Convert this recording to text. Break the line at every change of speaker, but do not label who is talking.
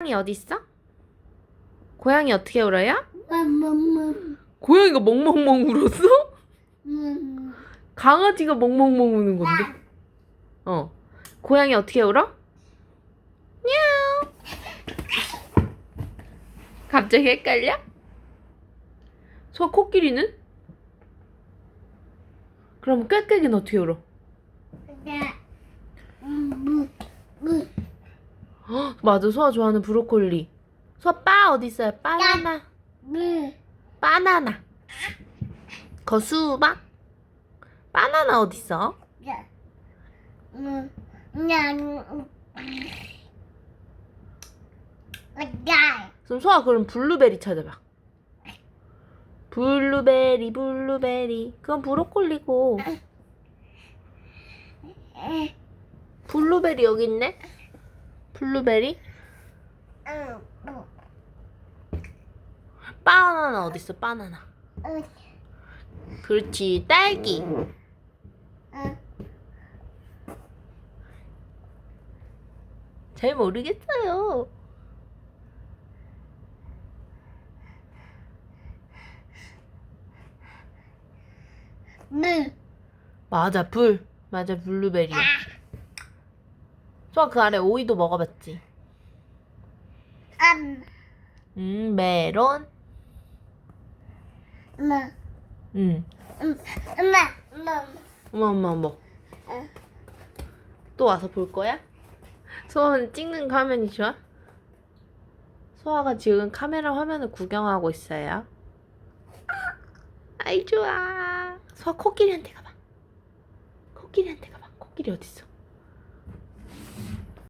고양이 어디 있어? 고양이 어떻게 울어요? 고양이가 멍멍멍 울었어?
음.
강아지가 멍멍멍 우는 건데. 어. 고양이 어떻게 울어? 냐우. 갑자기 헷갈려? 소 코끼리는? 그럼 꾀꾀기는 어떻게 울어?
네. 음, 무, 무.
헉, 맞아 소아 좋아하는 브로콜리. 소아 빠 어디 있어요? 바나나.
무.
바나나. 거 수박. 바나나 어디 있어?
야. 음. 냥. 야.
그럼 소아 그럼 블루베리 찾아봐. 블루베리 블루베리 그건 브로콜리고 블루베리 여기 있네. 블루베리
응. 뭐.
바나나 어디 있어? 바나나.
응.
그렇지 딸기.
응.
잘 모르겠어요.
무.
맞아 불 맞아 블루베리야. 소아 그 아래 오이도 먹어봤지.
암.
음 메론.
무.
음
음. 엄마. 엄마.
어머 어머 어머.
응.
또 와서 볼 거야? 소아는 찍는 화면이 좋아? 소아가 지금 카메라 화면을 구경하고 있어요. 아이 좋아. 소아 코끼리한테 가봐. 코끼리한테 가봐. 코끼리 어디 있어?